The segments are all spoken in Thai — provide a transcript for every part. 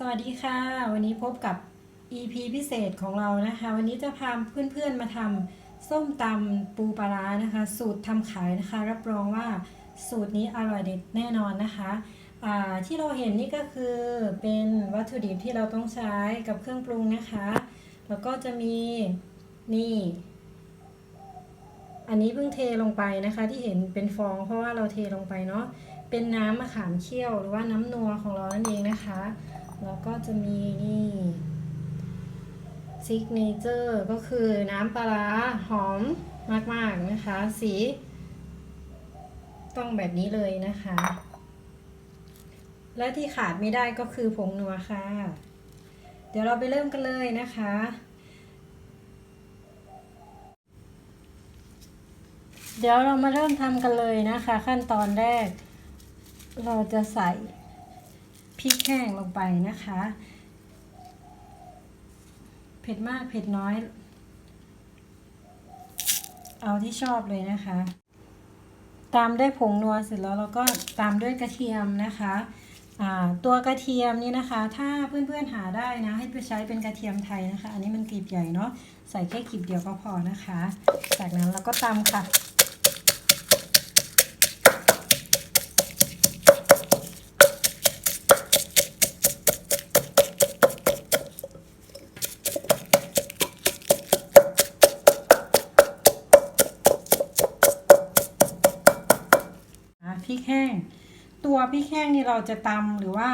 สวัสดีค่ะ วันนี้พบกับ EP พิเศษของเรานะคะ วันนี้จะพาเพื่อนๆมาทำส้มตำปูปลาร้านะคะ สูตรทำขายนะคะ รับรองว่าสูตรนี้อร่อยเด็ดแน่นอนนะคะที่เราเห็นนี่ก็คือเป็นวัตถุดิบที่เราต้องใช้กับเครื่องปรุงนะคะ แล้วก็จะมีนี่ อันนี้เพิ่งเทลงไปนะคะ ที่เห็นเป็นฟองเพราะว่าเราเทลงไปเนาะ เป็นน้ำมะขามเคี่ยวหรือว่าน้ำนัวของเรานั่นเองนะคะ แล้วก็จะมีนี่ซิกเนเจอร์ก็คือน้ำปลาร้าหอมมากๆนะคะ สี ต้องแบบนี้เลยนะคะ และที่ขาดไม่ได้ก็คือผงนัวค่ะ เดี๋ยวเราไปเริ่มกันเลยนะคะเดี๋ยวเรามาเริ่มทำกันเลยนะคะ ขั้นตอนแรก เราจะใส่พริกแห้งลงไปนะคะ เผ็ดมากเผ็ดน้อย เอาที่ชอบเลยนะคะ ตามด้วยผงนัวเสร็จแล้วเราก็ตามด้วยกระเทียมนะคะตัวกระเทียมนี่นะคะ ถ้าเพื่อนๆหาได้นะ ให้ไปใช้เป็นกระเทียมไทยนะคะ อันนี้มันกลีบใหญ่เนาะใส่แค่กลีบเดียวก็พอนะคะ จากนั้นเราก็ตำค่ะ พริกแห้ง ตัวพริกแห้งนี่เราจะตำหรือว่า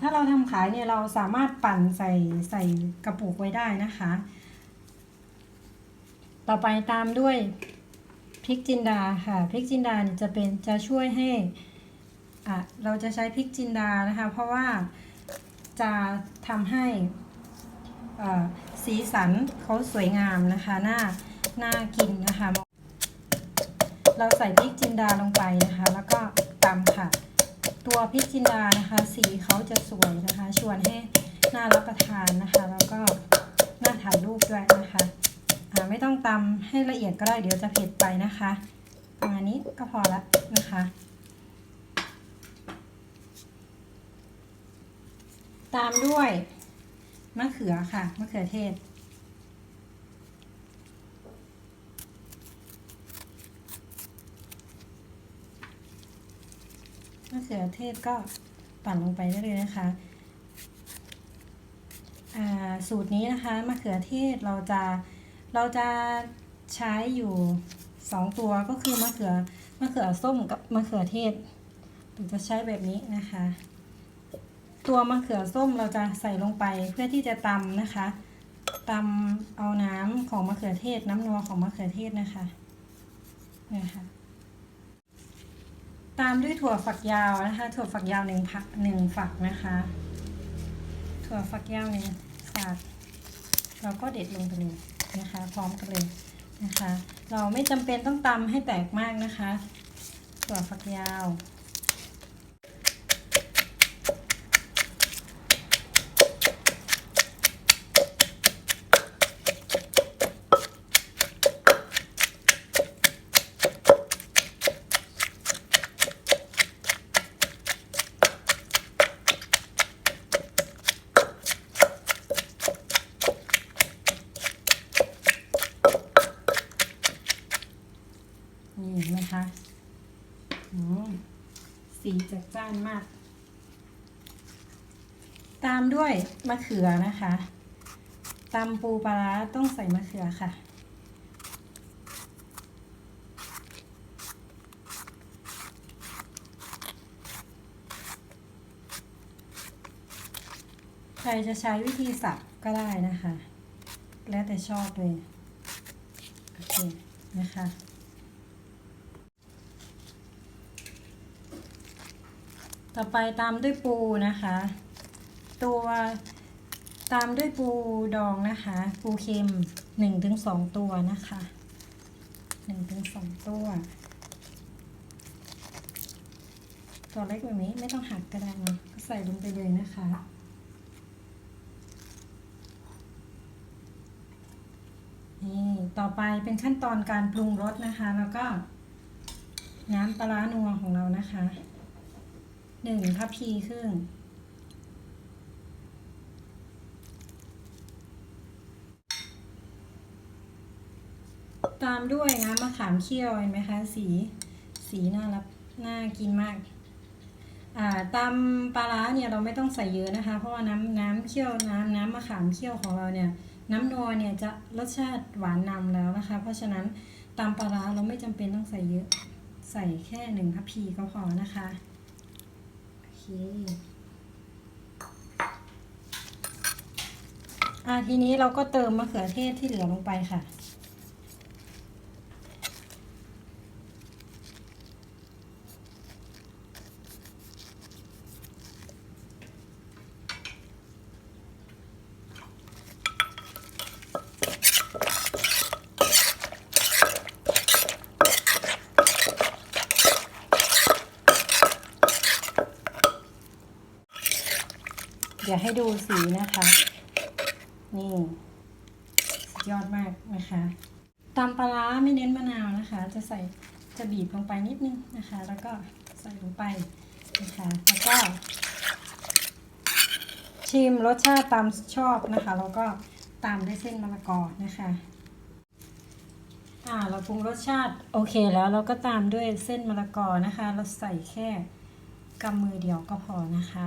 ถ้าเราทำขายเนี่ยเราสามารถปั่นใส่ใส่กระปุกไว้ได้นะคะ ต่อไปตามด้วยพริกจินดาค่ะพริกจินดาเนี่ยจะเป็นจะช่วยให้เราจะใช้พริกจินดานะคะ เพราะว่าจะทำให้สีสันเขาสวยงามนะคะน่าน่ากินนะคะ เราใส่พริกจินดาลงไปนะคะ แล้วก็ตำค่ะ ตัวพริกจินดานะคะ สีเขาจะสวยนะคะ ชวนให้น่ารับประทานนะคะ แล้วก็น่าถ่ายรูปด้วยนะคะไม่ต้องตำให้ละเอียดก็ได้เดี๋ยวจะเผ็ดไปนะคะประมาณนี้ก็พอละนะคะตามด้วยมะเขือค่ะมะเขือเทศ มะเขือเทศก็ปั่นลงไปได้เลยนะคะอ่าสูตรนี้นะคะมะเขือเทศเราจะเราจะใช้อยู่สองตัวก็คือมะเขือมะเขือส้มกับมะเขือเทศเราจะใช้แบบนี้นะคะ ตัวมะเขือส้มเราจะใส่ลงไปเพื่อที่จะตำนะคะตำเอาน้ำของมะเขือเทศน้ำนัวของมะเขือเทศนะคะเนี่ยค่ะ ตามด้วยถั่วฝักยาวนะคะ ถั่วฝักยาวหนึ่งผักหนึ่งฝักนะคะ ถั่วฝักยาวหนึ่งฝัก เราก็เด็ดลงไปเลยนะคะ พร้อมกันเลยนะคะ เราไม่จำเป็นต้องตำให้แตกมากนะคะ ถั่วฝักยาว นี่เห็นไหมคะอืม สีจัดจ้านมาก ตามด้วยมะเขือนะคะตำปูปลาร้าต้องใส่มะเขือค่ะ ใครจะใช้วิธีสับก็ได้นะคะ แล้วแต่ชอบเลย โอเค นะคะ ต่อไปตามด้วยปูนะคะ ตัวตามด้วยปูดองนะคะ ปูเค็มหนึ่งถึงสองตัวนะคะหนึ่งถึงสองตัว ตัวเล็กแบบนี้ไม่ต้องหักก็ได้นะก็ใส่ลงไปเลยนะคะนี่ต่อไปเป็นขั้นตอนการปรุงรสนะคะ แล้วก็น้ำปลาร้านัวของเรานะคะ หนึ่งพับพีครึ่งตามด้วยน้ำมะขามเคี่ยวเห็นไหมคะ สีสีน่ารับน่ากินมากอ่าตำปลาร้าเนี่ยเราไม่ต้องใส่เยอะนะคะ เพราะว่าน้ำน้ำเคี่ยวน้ำน้ำมะขามเคี่ยวของเราเนี่ย น้ำนัวเนี่ยจะรสชาติหวานนำแล้วนะคะ เพราะฉะนั้นตำปลาร้าเราไม่จำเป็นต้องใส่เยอะ ใส่แค่หนึ่งพัพพีก็พอนะคะ อเคอ่าทีนี้เราก็เติมมะเขือเทศที่เหลือลงไปค่ะ ดี๋ยวให้ดูสีนะคะ นี่ยอดมากนะคะตำปลาร้าไม่เน้นมะนาวนะคะ จะใส่จะบีบลงไปนิดนึงนะคะ แล้วก็ใส่ลงไปนะคะแล้วก็ชิมรสชาติตามชอบนะคะ แล้วก็ตามด้วยเส้นมะละกอนะคะ อ่าเราปรุงรสชาติโอเคแล้วเราก็ตามด้วยเส้นมะละกอนะคะ เราใส่แค่กำมือเดียวก็พอนะคะ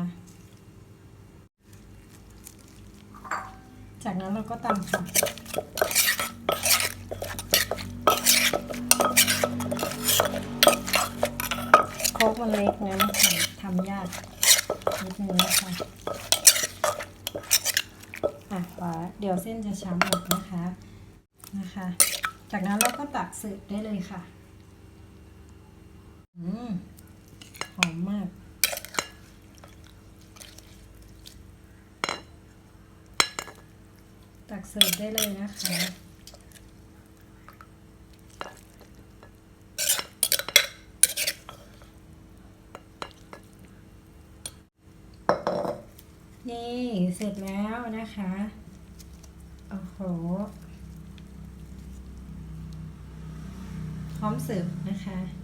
จากนั้นเราก็ตำค่ะโคกมันเล็กนะนทำยากนิดนึงนะคะอะขวาเดี๋ยวเส้นจะช้ำหมดนะคะนะคะ จากนั้นเราก็ตักเสิร์ฟได้เลยค่ะ อืม หอมมาก ตักเสิร์ฟได้เลยนะคะนี่เสร็จแล้วนะคะ โอ้โห พร้อมเสิร์ฟนะคะ